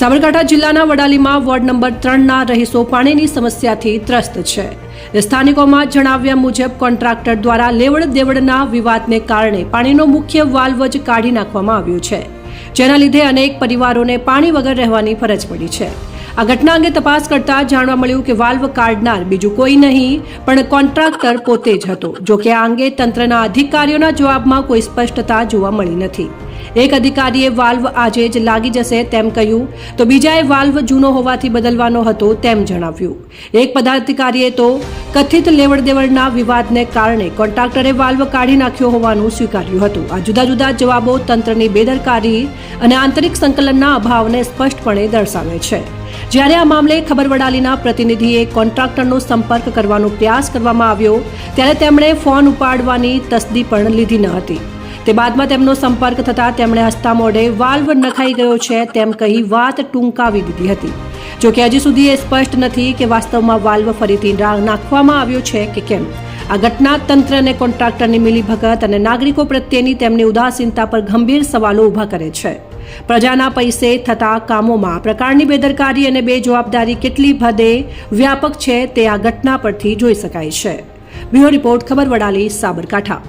સાબરકાંઠા જિલ્લાના વડાલીમાં ward number ત્રણના રહીશો પાણીની સમસ્યાથી ત્રસ્ત છે. સ્થાનિકોમાં જણાવ્યા મુજબ કોન્ટ્રાક્ટર દ્વારા લેવડ દેવડના વિવાદને કારણે પાણીનો મુખ્ય વાલ્વ જ કાઢી નાખવામાં આવ્યો છે. જેના લીધે અનેક પરિવારોને પાણી વગર રહેવાની ફરજ પડી છે. આ ઘટના અંગે તપાસ કરતા જાણવા મળ્યું કે વાલ્વ કાઢનાર બીજું કોઈ નહીં, પણ કોન્ટ્રાક્ટર પોતે જ હતો, જો કે આ અંગે તંત્રના અધિકારીઓના જવાબમાં કોઈ સ્પષ્ટતા જોવા મળી નથી. એક અધિકારીએ વાલ્વ આજે જ લાગી જશે તેમ કહ્યું, તો બીજાએ વાલ્વ જૂનો હોવાથી બદલવાનો હતો તેમ જણાવ્યું. એક પદાધિકારીએ તો કથિત લેવડ દેવડના વિવાદને કારણે કોન્ટ્રાક્ટરે વાલ્વ કાઢી નાખ્યો હોવાનું સ્વીકાર્યું હતું. આ જુદા જુદા જવાબો તંત્રની બેદરકારી અને આંતરિક સંકલનના અભાવને સ્પષ્ટપણે દર્શાવે છે. જ્યારે આ મામલે ખબર વડાલીના પ્રતિનિધિએ કોન્ટ્રાક્ટરનો સંપર્ક કરવાનો પ્રયાસ કરવામાં આવ્યો, ત્યારે તેમણે ફોન ઉપાડવાની તસદી પણ લીધી ન હતી. તે બાદમાં તેમનો સંપર્ક થતાં તેમણે હસતા મોઢે, વાલ્વ નખાઈ ગયો છે તેમ કહી વાત ટૂંકાવી દીધી હતી. જોકે હજી સુધી એ સ્પષ્ટ નથી કે વાસ્તવમાં વાલ્વ ફરીથી નાખવામાં આવ્યો છે કે કેમ. આ ઘટના તંત્ર અને કોન્ટ્રાક્ટરની મિલીભગત અને નાગરિકો પ્રત્યેની તેમની ઉદાસીનતા પર ગંભીર સવાલો ઊભા કરે છે. પ્રજાના પૈસે થતા કામોમાં પ્રકારની બેદરકારી અને બેજવાબદારી કેટલી હદે વ્યાપક છે તે આ ઘટના પરથી જોઈ શકાય છે. બ્યુરો રિપોર્ટ, ખબર વડાલી, સાબરકાંઠા.